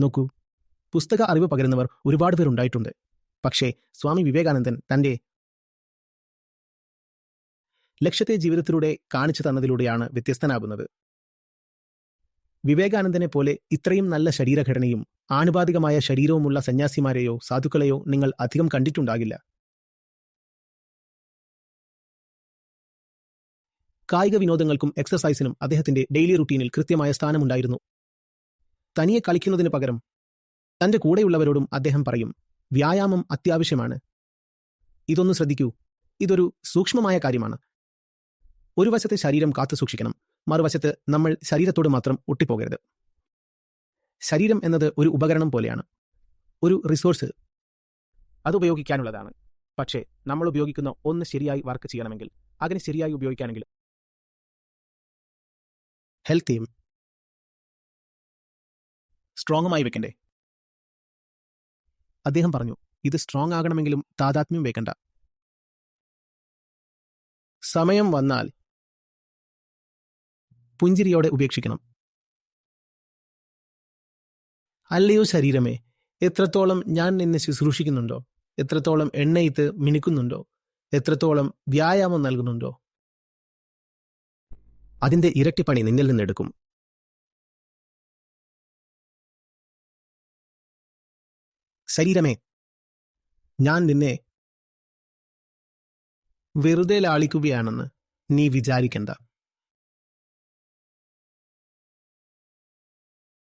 നോക്കൂ. പുസ്തക അറിവ് പകരുന്നവർ ഒരുപാട് പേരുണ്ടായിട്ടുണ്ട്. പക്ഷേ സ്വാമി വിവേകാനന്ദൻ തന്റെ ലക്ഷ്യത്തെ ജീവിതത്തിലൂടെ കാണിച്ചു തന്നതിലൂടെയാണ് വ്യത്യസ്തനാകുന്നത്. വിവേകാനന്ദനെ പോലെ ഇത്രയും നല്ല ശരീരഘടനയും ആനുപാതികമായ ശരീരവുമുള്ള സന്യാസിമാരെയോ സാധുക്കളെയോ നിങ്ങൾ അധികം കണ്ടിട്ടുണ്ടാകില്ല. കായിക വിനോദങ്ങൾക്കും എക്സസൈസിനും അദ്ദേഹത്തിന്റെ ഡെയിലി റുട്ടീനിൽ കൃത്യമായ സ്ഥാനമുണ്ടായിരുന്നു. തനിയെ കളിക്കുന്നതിന് പകരം തന്റെ കൂടെയുള്ളവരോടും അദ്ദേഹം പറയും വ്യായാമം അത്യാവശ്യമാണ്. ഇതൊന്ന് ശ്രദ്ധിക്കൂ. ഇതൊരു സൂക്ഷ്മമായ കാര്യമാണ്. ഒരു വശത്തെ ശരീരം കാത്തു സൂക്ഷിക്കണം മറുവശത്ത് നമ്മൾ ശരീരത്തോട് മാത്രം ഒട്ടിപ്പോകരുത്. ശരീരം എന്നത് ഒരു ഉപകരണം പോലെയാണ്. ഒരു റിസോഴ്സ് അത് ഉപയോഗിക്കാനുള്ളതാണ്. പക്ഷേ നമ്മൾ ഉപയോഗിക്കുന്ന ഒന്ന് ശരിയായി വർക്ക് ചെയ്യണമെങ്കിൽ അതിനെ ശരിയായി ഉപയോഗിക്കാനെങ്കിൽ ഹെൽത്തിയും സ്ട്രോങ്ങുമായി വെക്കണ്ടേ? അദ്ദേഹം പറഞ്ഞു ഇത് സ്ട്രോങ് ആകണമെങ്കിലും താതാത്മ്യം വെക്കണ്ട. സമയം വന്നാൽ പുഞ്ചിരിയോടെ ഉപേക്ഷിക്കണം. അല്ലയോ ശരീരമേ എത്രത്തോളം ഞാൻ നിന്നെ ശുശ്രൂഷിക്കുന്നുണ്ടോ? എത്രത്തോളം എണ്ണയിത്ത് മിനുക്കുന്നുണ്ടോ? എത്രത്തോളം വ്യായാമം നൽകുന്നുണ്ടോ? അതിന്റെ ഇരട്ടിപ്പണി നിന്നിൽ നിന്നെടുക്കും. ശരീരമേ ഞാൻ നിന്നെ വെറുതെ ലാളിക്കുകയാണെന്ന് നീ വിചാരിക്കണ്ട.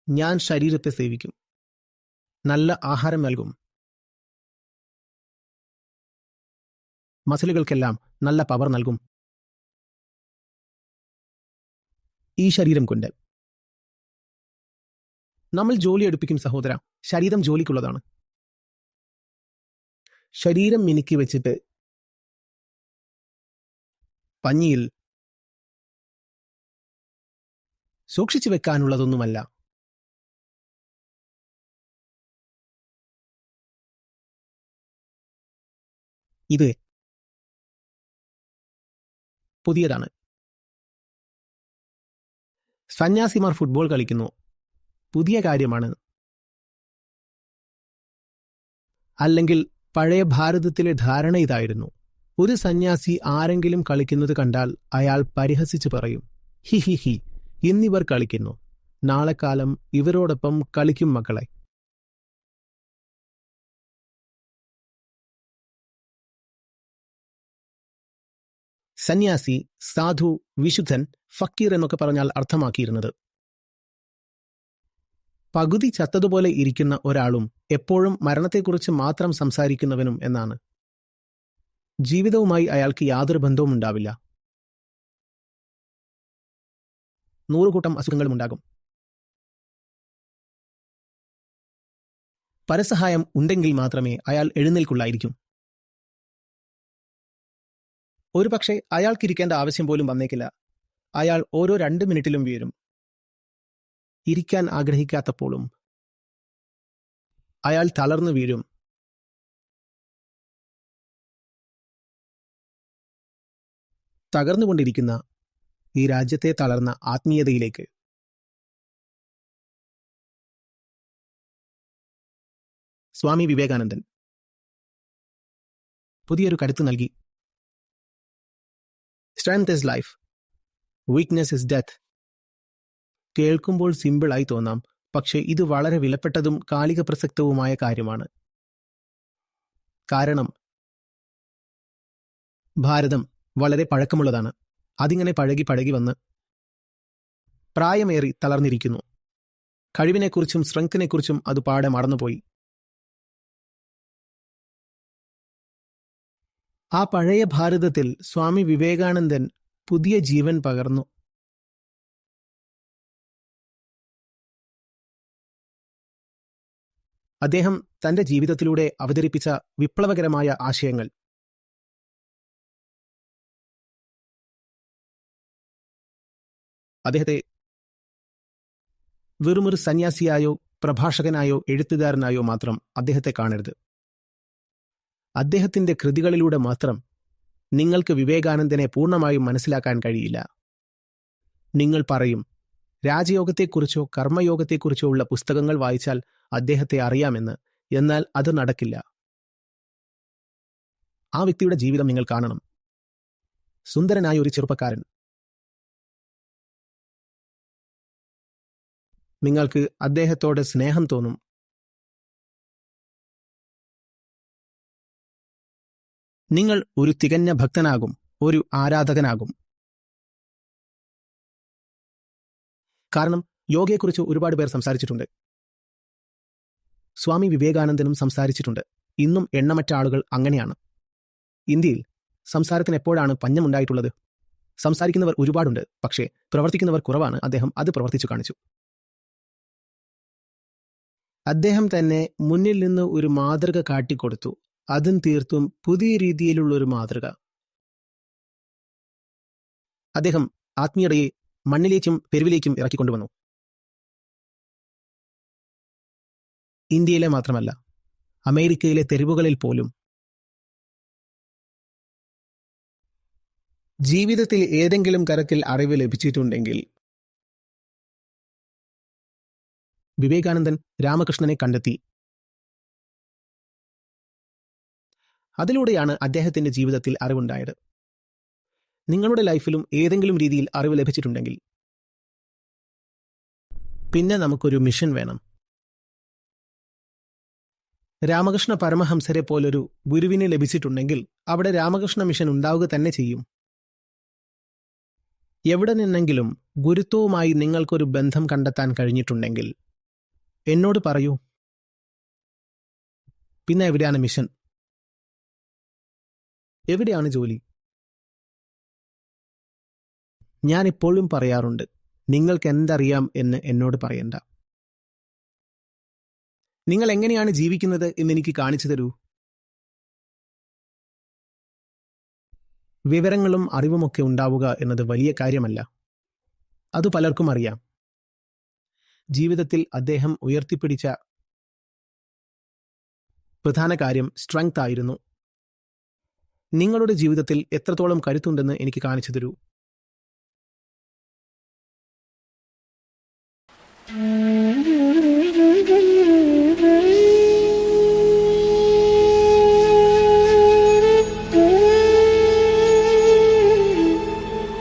ഞാൻ ശരീരത്തെ സേവിക്കും. നല്ല ആഹാരം നൽകും. മസിലുകൾക്കെല്ലാം നല്ല പവർ നൽകും. ഈ ശരീരം കൊണ്ട്. നമ്മൾ ജോലി എടുപ്പിക്കും സഹോദര ശരീരം ജോലിക്കുള്ളതാണ്. ശരീരം മിനുക്കി വെച്ചിട്ട് പഞ്ഞിയിൽ സൂക്ഷിച്ചു വെക്കാനുള്ളതൊന്നുമല്ല. ഇത് പുതിയതാണ്. സന്യാസിമാർ ഫുട്ബോൾ കളിക്കുന്നു. പുതിയ കാര്യമാണ്. അല്ലെങ്കിൽ പഴയ ഭാരതത്തിലെ ധാരണ ഇതായിരുന്നു. ഒരു സന്യാസി ആരെങ്കിലും കളിക്കുന്നത് കണ്ടാൽ അയാൾ പരിഹസിച്ചു പറയും ഹി ഹി ഹി ഇന്നിവർ കളിക്കുന്നു. നാളെ കാലം ഇവരോടൊപ്പം കളിക്കും മക്കളെ. സന്യാസി സാധു വിശുദ്ധൻ ഫക്കീർ എന്നൊക്കെ പറഞ്ഞാൽ അർത്ഥമാക്കിയിരുന്നത് പകുതി ചത്തതുപോലെ ഇരിക്കുന്ന ഒരാളും എപ്പോഴും മരണത്തെക്കുറിച്ച് മാത്രം സംസാരിക്കുന്നവനും എന്നാണ്. ജീവിതവുമായി അയാൾക്ക് യാതൊരു ബന്ധവും ഉണ്ടാവില്ല. നൂറുകൂട്ടം അസുഖങ്ങളും ഉണ്ടാകും. പരസഹായം ഉണ്ടെങ്കിൽ മാത്രമേ അയാൾ എഴുന്നേൽക്കുള്ളായിരിക്കും. ഒരുപക്ഷെ അയാൾക്കിരിക്കേണ്ട ആവശ്യം പോലും വന്നേക്കില്ല. അയാൾ ഓരോ രണ്ട് മിനിറ്റിലും വീഴും. ഇരിക്കാൻ ആഗ്രഹിക്കാത്തപ്പോഴും അയാൾ തളർന്നു വീഴും. തകർന്നുകൊണ്ടിരിക്കുന്ന ഈ രാജ്യത്തെ തളർന്ന ആത്മീയതയിലേക്ക്. സ്വാമി വിവേകാനന്ദൻ. പുതിയൊരു കരുത്ത് നൽകി. Strength is life weakness is death കേൾക്കുമ്പോൾ സിമ്പിളായി തോന്നാം. പക്ഷേ ഇത് വളരെ വിലപ്പെട്ടതും കാലിക പ്രസക്തവുമായ കാര്യമാണ്. കാരണം ഭാരതം വളരെ പഴക്കമുള്ളതാണ്. അതിങ്ങനെ പഴകി പഴകി വന്ന് പ്രായമേറി തളർന്നിരിക്കുന്നു. കഴിവിനെക്കുറിച്ചും സ്ട്രെങ്ത്തിനെക്കുറിച്ചും അത് പാടെ മറന്നുപോയി. ആ പഴയ ഭാരതത്തിൽ സ്വാമി വിവേകാനന്ദൻ പുതിയ ജീവൻ പകർന്നു. അദ്ദേഹം തന്റെ ജീവിതത്തിലൂടെ അവതരിപ്പിച്ച വിപ്ലവകരമായ ആശയങ്ങൾ. അദ്ദേഹത്തെ വെറുമൊരു സന്യാസിയായോ പ്രഭാഷകനായോ എഴുത്തുകാരനായോ മാത്രം അദ്ദേഹത്തെ കാണരുത്. അദ്ദേഹത്തിന്റെ കൃതികളിലൂടെ മാത്രം നിങ്ങൾക്ക് വിവേകാനന്ദനെ പൂർണമായും മനസ്സിലാക്കാൻ കഴിയില്ല. നിങ്ങൾ പറയും രാജയോഗത്തെക്കുറിച്ചോ കർമ്മയോഗത്തെക്കുറിച്ചോ ഉള്ള പുസ്തകങ്ങൾ വായിച്ചാൽ അദ്ദേഹത്തെ അറിയാമെന്ന്. എന്നാൽ അത് നടക്കില്ല. ആ വ്യക്തിയുടെ ജീവിതം നിങ്ങൾ കാണണം. സുന്ദരനായ ഒരു ചെറുപ്പക്കാരൻ. നിങ്ങൾക്ക് അദ്ദേഹത്തോട് സ്നേഹം തോന്നും. നിങ്ങൾ ഒരു തികഞ്ഞ ഭക്തനാകും ഒരു ആരാധകനാകും. കാരണം യോഗയെക്കുറിച്ച് ഒരുപാട് പേർ സംസാരിച്ചിട്ടുണ്ട്. സ്വാമി വിവേകാനന്ദനും സംസാരിച്ചിട്ടുണ്ട്. ഇന്നും എണ്ണമറ്റ ആളുകൾ അങ്ങനെയാണ്. ഇന്ത്യയിൽ സംസാരത്തിന് എപ്പോഴാണ് പഞ്ഞമുണ്ടായിട്ടുള്ളത്? സംസാരിക്കുന്നവർ ഒരുപാടുണ്ട് പക്ഷേ പ്രവർത്തിക്കുന്നവർ കുറവാണ്. അദ്ദേഹം അത് പ്രവർത്തിച്ചു കാണിച്ചു. അദ്ദേഹം തന്നെ മുന്നിൽ നിന്ന് ഒരു മാതൃക കാട്ടിക്കൊടുത്തു. അതും തീർത്തും പുതിയ രീതിയിലുള്ള ഒരു മാതൃക. അദ്ദേഹം ആത്മീയതയെ മണ്ണിലേക്കും പെരുവിലേക്കും ഇറക്കിക്കൊണ്ടുവന്നു. ഇന്ത്യയിലെ മാത്രമല്ല അമേരിക്കയിലെ തെരുവുകളിൽ പോലും ജീവിതത്തിൽ ഏതെങ്കിലും തരത്തിൽ അറിവ് ലഭിച്ചിട്ടുണ്ടെങ്കിൽ വിവേകാനന്ദൻ രാമകൃഷ്ണനെ കണ്ടെത്തി. അതിലൂടെയാണ് അദ്ദേഹത്തിന്റെ ജീവിതത്തിൽ അറിവുണ്ടായത്. നിങ്ങളുടെ ലൈഫിലും ഏതെങ്കിലും രീതിയിൽ അറിവ് ലഭിച്ചിട്ടുണ്ടെങ്കിൽ പിന്നെ നമുക്കൊരു മിഷൻ വേണം. രാമകൃഷ്ണ പരമഹംസരെ പോലൊരു ഗുരുവിനെ ലഭിച്ചിട്ടുണ്ടെങ്കിൽ അവിടെ രാമകൃഷ്ണ മിഷൻ ഉണ്ടാവുക തന്നെ ചെയ്യും. എവിടെ നിന്നെങ്കിലും ഗുരുത്വവുമായി നിങ്ങൾക്കൊരു ബന്ധം കണ്ടെത്താൻ കഴിഞ്ഞിട്ടുണ്ടെങ്കിൽ എന്നോട് പറയൂ. പിന്നെ എവിടെയാണ് മിഷൻ? എവിടെയാണ് ജോലി? ഞാൻ ഇപ്പോഴും പറയാറുണ്ട് നിങ്ങൾക്ക് എന്തറിയാം എന്ന് എന്നോട് പറയണ്ട. നിങ്ങൾ എങ്ങനെയാണ് ജീവിക്കുന്നത് എന്ന് എനിക്ക് കാണിച്ചു തരൂ. വിവരങ്ങളും അറിവുമൊക്കെ ഉണ്ടാവുക എന്നത് വലിയ കാര്യമല്ല. അത് പലർക്കും അറിയാം. ജീവിതത്തിൽ അദ്ദേഹം ഉയർത്തിപ്പിടിച്ച പ്രധാന കാര്യം സ്ട്രെങ്ത് ആയിരുന്നു. നിങ്ങളുടെ ജീവിതത്തിൽ എത്രത്തോളം കരുത്തുണ്ടെന്ന് എനിക്ക് കാണിച്ചു തരൂ.